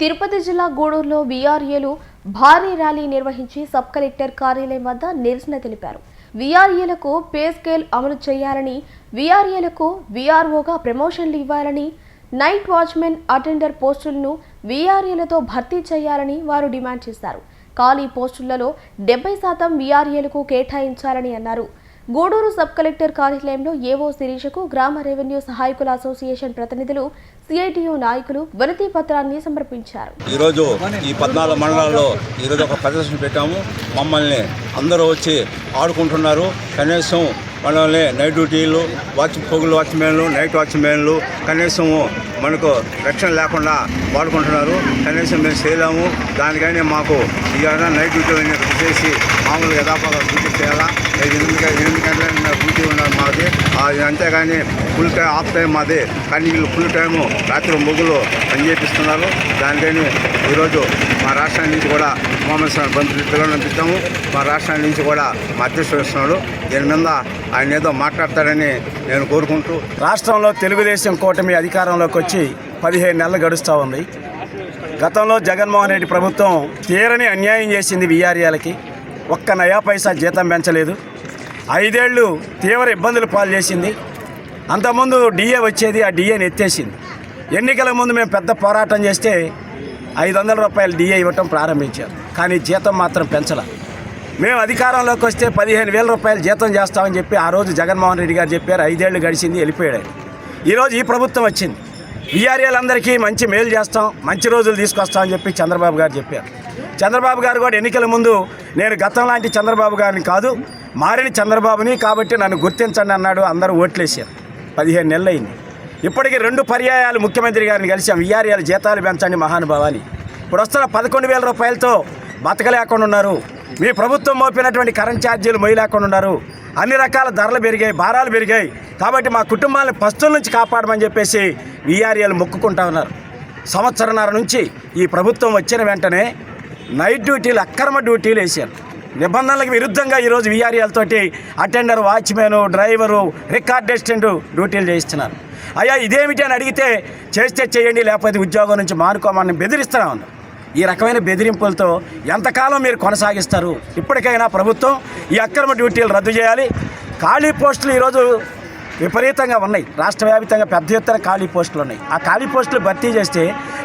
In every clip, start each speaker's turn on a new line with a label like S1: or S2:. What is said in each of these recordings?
S1: తిరుపతి జిల్లా గూడూరులో వీఆర్ఏలు భారీ ర్యాలీ నిర్వహించి సబ్ కలెక్టర్ కార్యాలయం వద్ద నిరసన తెలిపారు. వీఆర్ఏలకు పే స్కేల్ అమలు చేయాలని వీఆర్ఏలకు వీఆర్ఓగా ప్రమోషన్లు ఇవ్వాలని నైట్ వాచ్మెన్ అటెండర్ పోస్టులను వీఆర్ఏలతో భర్తీ చేయాలని వారు డిమాండ్ చేశారు. ఖాళీ పోస్టులలో డెబ్బై శాతం వీఆర్ఏలకు కేటాయించాలని అన్నారు. గూడూరు సబ్ కలెక్టర్ కార్యాలయంలో ఏవో శిరీషకు గ్రామ రెవెన్యూ సహాయకుల అసోసియేషన్ ప్రతినిధులు సిఐటియు నాయకులు వినతి పత్రాన్ని సమర్పించారు.
S2: ఈరోజు ఈ పద్నాలుగు మండలాల్లో ఈరోజు ఒక ప్రదర్శన పెట్టాము. మమ్మల్ని అందరూ వచ్చి ఆడుకుంటున్నారు. కనీసం మనల్ని నైట్ డ్యూటీలు వాచ్ పొగులు వాచ్మెన్లు నైట్ వాచ్మెన్లు కనీసం మనకు రక్షణ లేకుండా వాడుకుంటున్నారు. కనీసం మేము చేయలేము. దానికైనా మాకు ఇవాళ నైట్ డ్యూటీలు చేసి మామూలుగా యథాపాగా డ్యూటీ చేయాలా? ఎనిమిది ఎనిమిది గంటల డ్యూటీ ఉన్నది మాది. అంతేగాని ఫుల్ టైం ఆఫ్ టైం మాది. కానీ వీళ్ళు ఫుల్ టైము రాత్రి మొగ్గులు పనిచేపిస్తున్నారు దానికని ఈరోజు మా రాష్ట్రానికి కూడా మొహమ్మద్ సార్ బంధువులు పంపిస్తాము. మా రాష్ట్రం నుంచి కూడా మా అధ్యక్షుడు వస్తున్నాడు. దీని మీద ఆయన ఏదో మాట్లాడతాడని నేను కోరుకుంటూ
S3: రాష్ట్రంలో తెలుగుదేశం కూటమి అధికారంలోకి వచ్చి పదిహేను నెలలు గడుస్తూ ఉంది. గతంలో జగన్మోహన్ రెడ్డి ప్రభుత్వం తీరని అన్యాయం చేసింది విఆర్ఏలకి. ఒక్క నయా పైసా జీతం పెంచలేదు. ఐదేళ్ళు తీవ్ర ఇబ్బందులు పాలు చేసింది. అంతకుముందు డిఏ వచ్చేది ఆ డిఏని ఎత్తేసింది. ఎన్నికల ముందు మేము పెద్ద పోరాటం చేస్తే ఐదు వందల రూపాయలు డిఏ ఇవ్వటం ప్రారంభించారు. కానీ జీతం మాత్రం పెంచల. మేము అధికారంలోకి వస్తే పదిహేను వేల రూపాయలు జీతం చేస్తామని చెప్పి ఆ రోజు జగన్మోహన్ రెడ్డి గారు చెప్పారు. ఐదేళ్ళు గడిచింది వెళ్ళిపోయాడు. ఈరోజు ఈ ప్రభుత్వం వచ్చింది. వీఆర్ఏలందరికీ మంచి మేలు చేస్తాం మంచి రోజులు తీసుకొస్తామని చెప్పి చంద్రబాబు గారు చెప్పారు. చంద్రబాబు గారు కూడా ఎన్నికల ముందు నేను గతం లాంటి చంద్రబాబు గారిని కాదు మారిన చంద్రబాబుని కాబట్టి నన్ను గుర్తించండి అన్నాడు. అందరూ ఓట్లేసారు పదిహేను నెలలు అయింది. ఇప్పటికీ రెండు పర్యాయాలు ముఖ్యమంత్రి గారిని కలిసాం వీఆర్ఏల జీతాలు పెంచండి మహానుభావాన్ని ఇప్పుడు వస్తున్న పదకొండు వేల రూపాయలతో బతకలేకుండా ఉన్నారు. మీ ప్రభుత్వం మోపినటువంటి కరెంట్ ఛార్జీలు మొయ్యలేకుండా ఉన్నారు. అన్ని రకాల ధరలు పెరిగాయి భారాలు పెరిగాయి. కాబట్టి మా కుటుంబాలను పస్తుల నుంచి కాపాడమని చెప్పేసి విఆర్ఏలు మొక్కుకుంటా ఉన్నారు. సంవత్సరన్నర నుంచి ఈ ప్రభుత్వం వచ్చిన వెంటనే నైట్ డ్యూటీలు అక్రమ డ్యూటీలు వేశారు. నిబంధనలకు విరుద్ధంగా ఈరోజు వీఆర్ఏలతోటి attender watchman driver record assistant డ్యూటీలు చేయిస్తున్నారు. అయ్యా ఇదేమిటి అని అడిగితే చేస్తే చేయండి లేకపోతే ఉద్యోగం నుంచి మానుకోమని బెదిరిస్తున్నా ఈ రకమైన బెదిరింపులతో ఎంతకాలం మీరు కొనసాగిస్తారు? ఇప్పటికైనా ప్రభుత్వం ఈ అక్రమ డ్యూటీలు రద్దు చేయాలి. ఖాళీ పోస్టులు ఈరోజు విపరీతంగా ఉన్నాయి. రాష్ట్ర వ్యాప్తంగా పెద్ద ఎత్తున ఖాళీ పోస్టులు ఉన్నాయి. ఆ ఖాళీ పోస్టులు భర్తీ చేస్తే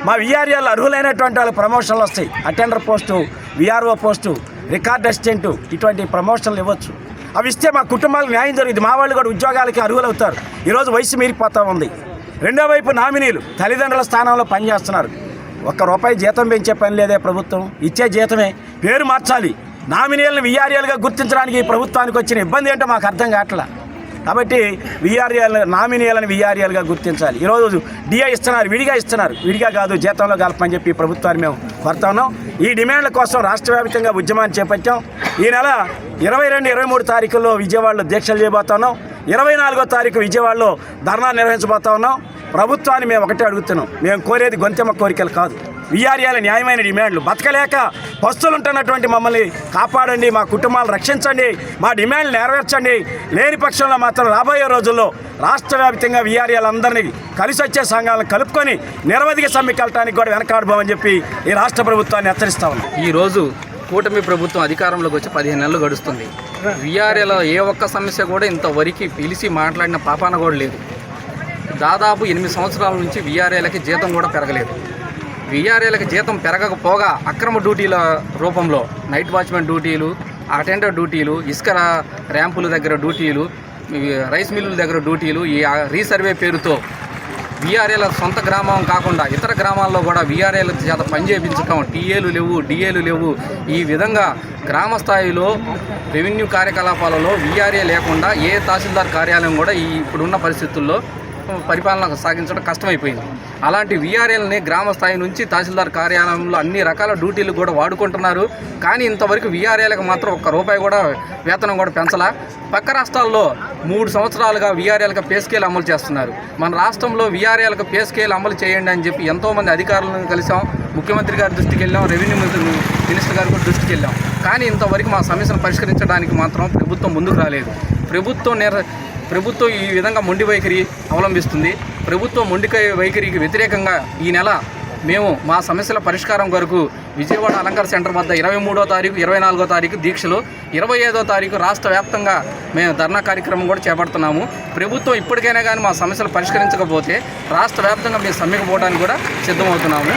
S3: మా విఆర్ఏలు అర్హులైనటువంటి వాళ్ళకి ప్రమోషన్లు వస్తాయి. Attender post VRO post record assistant ఇటువంటి ప్రమోషన్లు ఇవ్వచ్చు. అవి ఇస్తే మా కుటుంబాలకు న్యాయం జరుగుతుంది. మా వాళ్ళు కూడా ఉద్యోగాలకి అర్హులవుతారు. ఈరోజు వయసు మీరిపోతూ ఉంది. రెండో వైపు నామినీలు తల్లిదండ్రుల స్థానంలో పనిచేస్తున్నారు. ఒక్క రూపాయి జీతం పెంచే పని లేదే ప్రభుత్వం. ఇచ్చే జీతమే. పేరు మార్చాలి. నామినీలను విఆర్ఏలుగా గుర్తించడానికి ఈ ప్రభుత్వానికి వచ్చిన ఇబ్బంది ఏంటో మాకు అర్థం కావట్లా. కాబట్టి విఆర్ఏలు నామినీలను విఆర్ఏలుగా గుర్తించాలి. ఈరోజు డిఐ ఇస్తున్నారు విడిగా ఇస్తున్నారు. విడిగా కాదు జీతంలో కలపని చెప్పి ప్రభుత్వాన్ని మేము కోరుతా ఉన్నాం. ఈ డిమాండ్ల కోసం రాష్ట్ర వ్యాప్తంగా ఉద్యమాన్ని చేపట్టాం. ఈ నెల ఇరవై రెండు ఇరవై మూడు తారీఖుల్లో విజయవాడలో దీక్షలు చేయబోతున్నాం ఇరవై నాలుగో తారీఖు విజయవాడలో ధర్నా నిర్వహించబోతా ఉన్నాం. ప్రభుత్వాన్ని మేము ఒకటే అడుగుతున్నాం. మేము కోరేది గొంతెమ్మ కోరికలు కాదు. విఆర్ఏల న్యాయమైన డిమాండ్లు. బతకలేక పస్తులుంటున్నటువంటి మమ్మల్ని కాపాడండి మా కుటుంబాలు రక్షించండి మా డిమాండ్లు నెరవేర్చండి. లేని పక్షంలో మాత్రం రాబోయే రోజుల్లో రాష్ట్ర వ్యాప్తంగా విఆర్ఏలందరినీ కలిసి వచ్చే సంఘాలను కలుపుకొని నిరవధిక సమ్మెకి వెళ్ళడానికి కూడా వెనకాడబోమని చెప్పి ఈ రాష్ట్ర ప్రభుత్వాన్ని హెచ్చరిస్తా ఉన్నాం.
S4: ఈరోజు కూటమి ప్రభుత్వం అధికారంలోకి వచ్చి పదిహేను నెలలు గడుస్తుంది. విఆర్ఏలో ఏ ఒక్క సమస్య కూడా ఇంతవరకు పిలిచి మాట్లాడిన పాపాన కూడా లేదు. దాదాపు ఎనిమిది సంవత్సరాల నుంచి విఆర్ఏలకి జీతం కూడా పెరగలేదు. వీఆర్ఏలకు జీతం పెరగకపోగా అక్రమ డ్యూటీల రూపంలో నైట్ వాచ్మెన్ డ్యూటీలు అటెండర్ డ్యూటీలు ఇసుక ర్యాంపుల దగ్గర డ్యూటీలు రైస్ మిల్లుల దగ్గర డ్యూటీలు ఈ రీసర్వే పేరుతో వీఆర్ఏల సొంత గ్రామం కాకుండా ఇతర గ్రామాల్లో కూడా వీఆర్ఏల చేత పనిచేయించడం టీఏలు లేవు డిఏలు లేవు. ఈ విధంగా గ్రామ స్థాయిలో రెవెన్యూ కార్యకలాపాలలో వీఆర్ఏ లేకుండా ఏ తహసీల్దార్ కార్యాలయం కూడా ఈ ఇప్పుడున్న పరిస్థితుల్లో పరిపాలన సాగించడం కష్టమైపోయింది. అలాంటి వీఆర్ఎల్ని గ్రామ స్థాయి నుంచి తహసీల్దార్ కార్యాలయంలో అన్ని రకాల డ్యూటీలు కూడా వాడుకుంటున్నారు. కానీ ఇంతవరకు వీఆర్ఎల్కి మాత్రం ఒక్క రూపాయి కూడా వేతనం కూడా పెంచలా. పక్క రాష్ట్రాల్లో మూడు సంవత్సరాలుగా విఆర్ఏలకు పే స్కేల్ అమలు చేస్తున్నారు. మన రాష్ట్రంలో విఆర్ఏలకు పే స్కేల్ అమలు చేయండి అని చెప్పి ఎంతోమంది అధికారులను కలిసాం ముఖ్యమంత్రి గారి దృష్టికి వెళ్ళాం. రెవెన్యూ మినిస్టర్ మినిస్టర్ గారి కూడా దృష్టికి వెళ్ళాం. కానీ ఇంతవరకు మా సమస్యను పరిష్కరించడానికి మాత్రం ప్రభుత్వం ముందుకు రాలేదు. ప్రభుత్వం నిర ప్రభుత్వం ఈ విధంగా మొండి వైఖరి అవలంబిస్తుంది. ప్రభుత్వం మొండి వైఖరికి వ్యతిరేకంగా ఈ నెల మేము మా సమస్యల పరిష్కారం కొరకు విజయవాడ అలంకార సెంటర్ వద్ద ఇరవై మూడో తారీఖు ఇరవై నాలుగో తారీఖు దీక్షలు ఇరవై ఐదో తారీఖు రాష్ట్ర వ్యాప్తంగా మేము ధర్నా కార్యక్రమం కూడా చేపడుతున్నాము. ప్రభుత్వం ఇప్పటికైనా కానీ మా సమస్యలు పరిష్కరించకపోతే రాష్ట్ర వ్యాప్తంగా మేము సమ్మెకు పోవడానికి కూడా సిద్ధమవుతున్నాము.